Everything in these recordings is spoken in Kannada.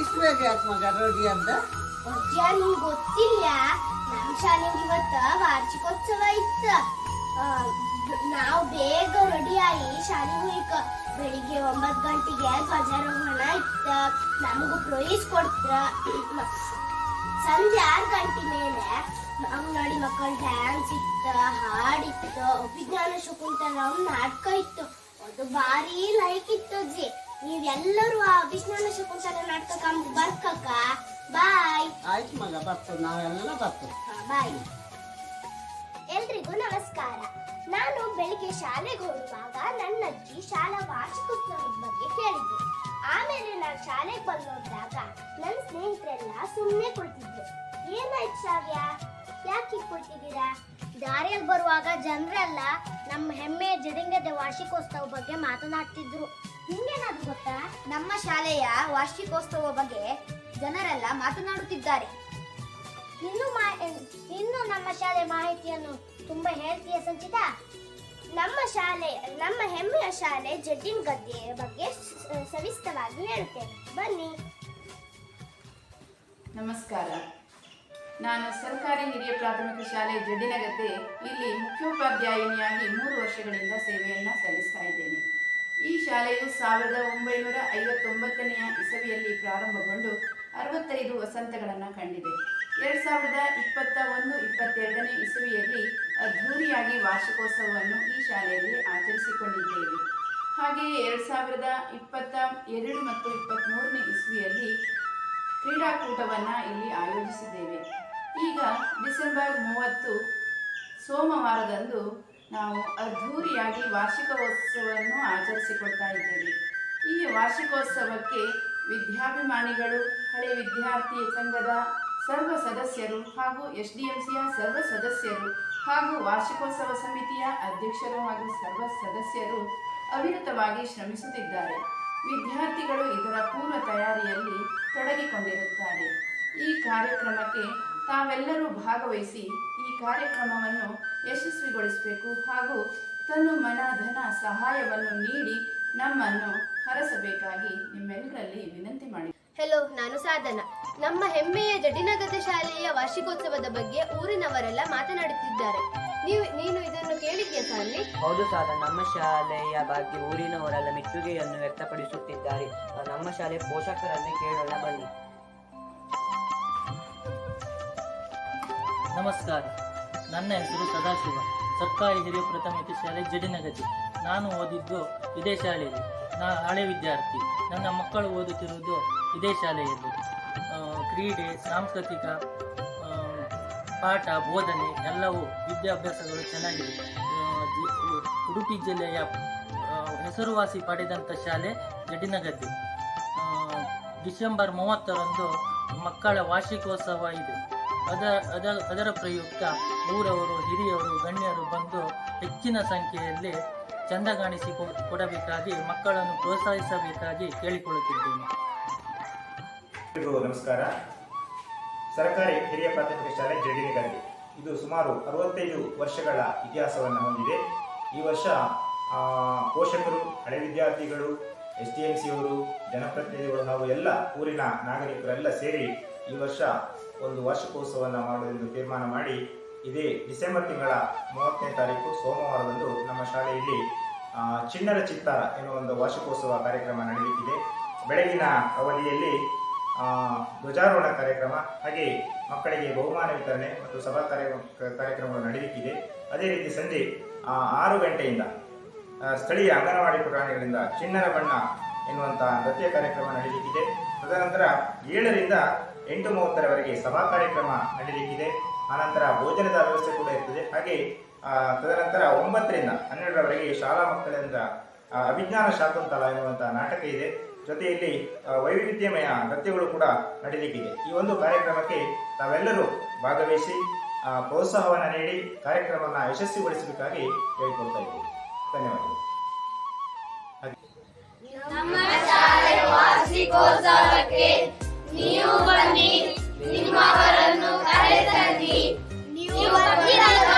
ಇಷ್ಟು ಬೇಗ ಯಾಕೆ ಮಗ ರೆಡಿ ಅಂತ ಅಜ್ಜ ನಿಂಗ್ ಗೊತ್ತಿಲ್ಲ ನಮ್ ಶಾಲೆಗೆ ಇವತ್ತ ವಾರ್ಷಿಕೋತ್ಸವ ಇತ್ತ. ನಾವು ಬೇಗ ರೆಡಿ ಆಗಿ ಶಾಲೆಗೆ ಹೋಯ್ಕ ಬೆಳಿಗ್ಗೆ ಒಂಬತ್ ಗಂಟೆಗೆ ಧ್ವಜಾರೋಹಣ ಇತ್ತ. ನಮಗೂ ಪ್ರೈಸ್ ಕೊಡ್ತ್ರ ಸಂಜೆ ಆರ್ ಗಂಟೆ ಮೇಲೆ ಅಂಗನವಾಡಿ ಮಕ್ಕಳ ಡ್ಯಾನ್ಸ್ ಇತ್ತ, ಹಾಡಿತ್ತು ಅಭಿಜ್ಞಾನ ಶಕುಂತಲ ನಾಟಕ ಇತ್ತು. ಅದು ಭಾರಿ ಲೈಕ್ ಇತ್ತು ಅಜ್ಜಿ. ನೀವೆಲ್ಲರೂ ಆ ಅಭಿಜ್ಞಾನ ಶಕುಂತಲ ನಾಟಕ ಬರ್ಕಕ್ಕ? ಆಯ್ತು ಮಗ ನಾವೆಲ್ಲ ಬಾಯ್. ಎಲ್ರಿಗೂ ನಮಸ್ಕಾರ. ನಾನು ಬೆಳಿಗ್ಗೆ ಶಾಲೆಗೆ ಹೋಗುವಾಗ ನನ್ನ ಅಜ್ಜಿ ಶಾಲಾ ವಾರ್ಷಿಕೋತ್ಸವದ ಬಗ್ಗೆ ಕೇಳಿದ್ರು ಆಮೇಲೆ ನಾನು ಶಾಲೆಗೆ ಬಂದು ನೋಡಿದಾಗ ನನ್ನ ಸ್ನೇಹಿತರೆಲ್ಲ ಸುಮ್ಮನೆ ಕುಳಿತಿದ್ರು. ಏನಾಯ್ತು ಶಾವ್ಯ ಯಾಕೆ ಕೊಡ್ತಿದ್ದೀರಾ ದಾರಿಯಲ್ಲಿ ಬರುವಾಗ ಜನರೆಲ್ಲ ನಮ್ಮ ಹೆಮ್ಮೆಯ ಜಡಿಂಗದ ವಾರ್ಷಿಕೋತ್ಸವ ಬಗ್ಗೆ ಮಾತನಾಡ್ತಿದ್ರು. ನಿಮ್ಗೇನಾದ್ರು ಗೊತ್ತಾ? ನಮ್ಮ ಶಾಲೆಯ ವಾರ್ಷಿಕೋತ್ಸವ ಬಗ್ಗೆ ಜನರೆಲ್ಲ ಮಾತನಾಡುತ್ತಿದ್ದಾರೆ. ಇನ್ನು ಇನ್ನು ನಮ್ಮ ಶಾಲೆ ಮಾಹಿತಿಯನ್ನು ತುಂಬಾ ಹೇಳ್ತೀಯ ಸಂಚಿತ? ನಮ್ಮ ಶಾಲೆ, ನಮ್ಮ ಹೆಮ್ಮೆಯ ಶಾಲೆ ಜಡ್ಡಿನ ಗದ್ದೆಯ ಬಗ್ಗೆ ಸವಿಸ್ತವಾಗಿ ಹೇಳುತ್ತೇನೆ. ಬನ್ನಿ. ನಮಸ್ಕಾರ. ನಾನು ಸರ್ಕಾರಿ ಹಿರಿಯ ಪ್ರಾಥಮಿಕ ಶಾಲೆ ಜಡ್ಡಿನಗದ್ದೆ ಇಲ್ಲಿ ಮುಖ್ಯೋಪಾಧ್ಯಾಯಿನಿಯಾಗಿ ಮೂರು ವರ್ಷಗಳಿಂದ ಸೇವೆಯನ್ನು ಸಲ್ಲಿಸ್ತಾ ಇದ್ದೇನೆ. ಈ ಶಾಲೆಯು ಸಾವಿರದ ಒಂಬೈನೂರ ಐವತ್ತೊಂಬತ್ತನೆಯ ಇಸವಿಯಲ್ಲಿ ಪ್ರಾರಂಭಗೊಂಡು ಅರವತ್ತೈದು ವಸಂತಗಳನ್ನು ಕಂಡಿದೆ. ಎರಡು ಸಾವಿರದ ಇಪ್ಪತ್ತ ಒಂದು, ಇಪ್ಪತ್ತೆರಡನೇ ಇಸವಿಯಲ್ಲಿ ಅದ್ಧೂರಿಯಾಗಿ ವಾರ್ಷಿಕೋತ್ಸವವನ್ನು ಈ ಶಾಲೆಯಲ್ಲಿ ಆಚರಿಸಿಕೊಂಡಿದ್ದೇವೆ. ಹಾಗೆಯೇ ಎರಡು ಸಾವಿರದ ಇಪ್ಪತ್ತ ಎರಡು ಮತ್ತು ಇಪ್ಪತ್ತ್ಮೂರನೇ ಇಸವಿಯಲ್ಲಿ ಕ್ರೀಡಾಕೂಟವನ್ನು ಇಲ್ಲಿ ಆಯೋಜಿಸಿದ್ದೇವೆ. ಈಗ ಡಿಸೆಂಬರ್ ಮೂವತ್ತು, ಸೋಮವಾರದಂದು ನಾವು ಅದ್ಧೂರಿಯಾಗಿ ವಾರ್ಷಿಕೋತ್ಸವವನ್ನು ಆಚರಿಸಿಕೊಳ್ತಾ ಇದ್ದೇವೆ. ಈ ವಾರ್ಷಿಕೋತ್ಸವಕ್ಕೆ ವಿದ್ಯಾಭಿಮಾನಿಗಳು, ಹಳೆ ವಿದ್ಯಾರ್ಥಿ ಸಂಘದ ಸರ್ವ ಸದಸ್ಯರು ಹಾಗೂ ಎಸ್ ಡಿ ಎಂ ಸಿಯ ಸರ್ವ ಸದಸ್ಯರು ಹಾಗೂ ವಾರ್ಷಿಕೋತ್ಸವ ಸಮಿತಿಯ ಅಧ್ಯಕ್ಷರು ಹಾಗೂ ಸರ್ವ ಸದಸ್ಯರು ಅವಿರತವಾಗಿ ಶ್ರಮಿಸುತ್ತಿದ್ದಾರೆ. ವಿದ್ಯಾರ್ಥಿಗಳು ಇದರ ಪೂರ್ವ ತಯಾರಿಯಲ್ಲಿ ತೊಡಗಿಕೊಂಡಿರುತ್ತಾರೆ. ಈ ಕಾರ್ಯಕ್ರಮಕ್ಕೆ ತಾವೆಲ್ಲರೂ ಭಾಗವಹಿಸಿ ಈ ಕಾರ್ಯಕ್ರಮವನ್ನು ಯಶಸ್ವಿಗೊಳಿಸಬೇಕು ಹಾಗೂ ತನ್ನ ಮನ ಧನ ಸಹಾಯವನ್ನು ನೀಡಿ ನಮ್ಮನ್ನು ಹರಸಬೇಕಾಗಿ ನಿಮ್ಮೆಲ್ಲರಲ್ಲಿ ವಿನಂತಿ ಮಾಡಿ. ಹೆಲೋ ನಾನು ಸಾಧನ. ನಮ್ಮ ಹೆಮ್ಮೆಯ ಜಡಿನಗದ ಶಾಲೆಯ ವಾರ್ಷಿಕೋತ್ಸವದ ಬಗ್ಗೆ ಊರಿನವರೆಲ್ಲ ಮಾತನಾಡುತ್ತಿದ್ದಾರೆ. ನೀವು ನೀನು ಇದನ್ನು ಕೇಳಿದ್ಯಾ ಸಾಲಿ? ಹೌದು ಸಾಧ ನಮ್ಮ ಶಾಲೆಯ ಬಗ್ಗೆ ಊರಿನವರೆಲ್ಲ ಮೆಚ್ಚುಗೆಯನ್ನು ವ್ಯಕ್ತಪಡಿಸುತ್ತಿದ್ದಾರೆ. ನಮ್ಮ ಶಾಲೆ ಪೋಷಕರನ್ನು ಕೇಳೋಣ ಬನ್ನಿ. ನಮಸ್ಕಾರ. ನನ್ನ ಹೆಸರು ಸದಾಶಿವ. ಸರ್ಕಾರಿ ಹಿರಿಯ ಪ್ರಾಥಮಿಕ ಶಾಲೆ ಜಡಿನಗತಿ ನಾನು ಓದಿದ್ದು ಇದೇ ಶಾಲೆಯಲ್ಲಿ. ನಾ ಹಳೆ ವಿದ್ಯಾರ್ಥಿ. ನನ್ನ ಮಕ್ಕಳು ಓದುತ್ತಿರುವುದು ಇದೇ ಶಾಲೆಯಲ್ಲಿ. ಕ್ರೀಡೆ, ಸಾಂಸ್ಕೃತಿಕ ಪಾಠ, ಬೋಧನೆ ಎಲ್ಲವೂ ವಿದ್ಯಾಭ್ಯಾಸಗಳು ಚೆನ್ನಾಗಿದೆ. ಉಡುಪಿ ಜಿಲ್ಲೆಯ ಹೆಸರುವಾಸಿ ಪಡೆದಂಥ ಶಾಲೆ ಜಡಿನಗದ್ದೆ. ಡಿಸೆಂಬರ್ ಮೂವತ್ತರಂದು ಮಕ್ಕಳ ವಾರ್ಷಿಕೋತ್ಸವ ಇದೆ. ಅದ ಅದರ ಅದರ ಪ್ರಯುಕ್ತ ಊರವರು, ಹಿರಿಯರು, ಗಣ್ಯರು ಬಂದು ಹೆಚ್ಚಿನ ಸಂಖ್ಯೆಯಲ್ಲಿ ಚಂದ ಕಾಣಿಸಿ ಕೊಡಬೇಕಾಗಿ, ಮಕ್ಕಳನ್ನು ಪ್ರೋತ್ಸಾಹಿಸಬೇಕಾಗಿ ಕೇಳಿಕೊಳ್ಳುತ್ತಿದ್ದೇನೆ. ನಮಸ್ಕಾರ. ಸರ್ಕಾರಿ ಹಿರಿಯ ಪ್ರಾಥಮಿಕ ಶಾಲೆ ಜಡಿನಿಗಲ್ಲಿ ಇದು ಸುಮಾರು ಅರವತ್ತೈದು ವರ್ಷಗಳ ಇತಿಹಾಸವನ್ನು ಹೊಂದಿದೆ. ಈ ವರ್ಷ ಪೋಷಕರು, ಹಳೆ ವಿದ್ಯಾರ್ಥಿಗಳು, ಎಸ್ ಡಿ ಎಂ ಸಿಯವರು ಜನಪ್ರತಿನಿಧಿಗಳು ಹಾಗೂ ಎಲ್ಲ ಊರಿನ ನಾಗರಿಕರೆಲ್ಲ ಸೇರಿ ಈ ವರ್ಷ ಒಂದು ವಾರ್ಷಿಕೋತ್ಸವವನ್ನು ಮಾಡುವುದೆಂದು ತೀರ್ಮಾನ ಮಾಡಿ ಇದೇ ಡಿಸೆಂಬರ್ ತಿಂಗಳ ಮೂವತ್ತನೇ ತಾರೀಕು ಸೋಮವಾರದಂದು ನಮ್ಮ ಶಾಲೆಯಲ್ಲಿ ಚಿಣ್ಣರ ಚಿತ್ತಾರ ಎನ್ನುವ ಒಂದು ವಾರ್ಷಿಕೋತ್ಸವ ಕಾರ್ಯಕ್ರಮ ನಡೆಯುತ್ತಿದೆ. ಬೆಳಗಿನ ಅವಧಿಯಲ್ಲಿ ಧ್ವಜಾರೋಹಣ ಕಾರ್ಯಕ್ರಮ ಹಾಗೆ ಮಕ್ಕಳಿಗೆ ಬಹುಮಾನ ವಿತರಣೆ ಮತ್ತು ಸಭಾ ಕಾರ್ಯ, ಕಾರ್ಯಕ್ರಮಗಳು ನಡೆಯುತ್ತಿದೆ. ಅದೇ ರೀತಿ ಸಂಜೆ ಆರು ಗಂಟೆಯಿಂದ ಸ್ಥಳೀಯ ಅಂಗನವಾಡಿ ಪುರಾಣಿಗಳಿಂದ ಚಿಣ್ಣರ ಬಣ್ಣ ಎನ್ನುವಂಥ ನೃತ್ಯ ಕಾರ್ಯಕ್ರಮ ನಡೆಯುತ್ತಿದೆ. ತದನಂತರ ಏಳರಿಂದ ಎಂಟು ಮೂವತ್ತರವರೆಗೆ ಸಭಾ ಕಾರ್ಯಕ್ರಮ ನಡೀಲಿಕ್ಕಿದೆ. ಆನಂತರ ಭೋಜನದ ವ್ಯವಸ್ಥೆ ಕೂಡ ಇರ್ತದೆ. ಹಾಗೆ ತದನಂತರ ಒಂಬತ್ತರಿಂದ ಹನ್ನೆರಡರವರೆಗೆ ಶಾಲಾ ಮಕ್ಕಳಿಂದ ಅಭಿಜ್ಞಾನ ಶಾಕುಂತಲ ಎನ್ನುವಂಥ ನಾಟಕ ಇದೆ. ಜೊತೆಯಲ್ಲಿ ವೈವಿಧ್ಯಮಯ ನೃತ್ಯಗಳು ಕೂಡ ನಡೆಯಲಿಕ್ಕಿದೆ ಈ ಒಂದು ಕಾರ್ಯಕ್ರಮಕ್ಕೆ ತಾವೆಲ್ಲರೂ ಭಾಗವಹಿಸಿ ಪ್ರೋತ್ಸಾಹವನ್ನು ನೀಡಿ, ಕಾರ್ಯಕ್ರಮವನ್ನು ಯಶಸ್ವಿಗೊಳಿಸಬೇಕಾಗಿ ಕೇಳಿಕೊಳ್ತಾ ಇದ್ದೀವಿ ಧನ್ಯವಾದಗಳು. ನೀವು ಬರ್ತೀರಲ್ವಾ ಬರ್ತೀರಲ್ವಾ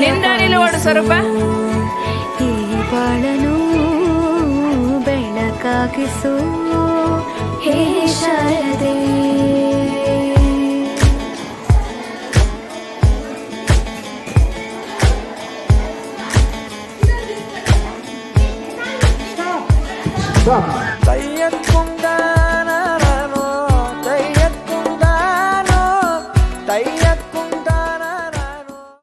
ಹೇ ಶಾರದೆ ಸ್ವರೂಪ. ಈ ಬಾಳನು ಬೆಳಕಾಗಿಸು. ಹೇ ಶಾರದೆ. Stop.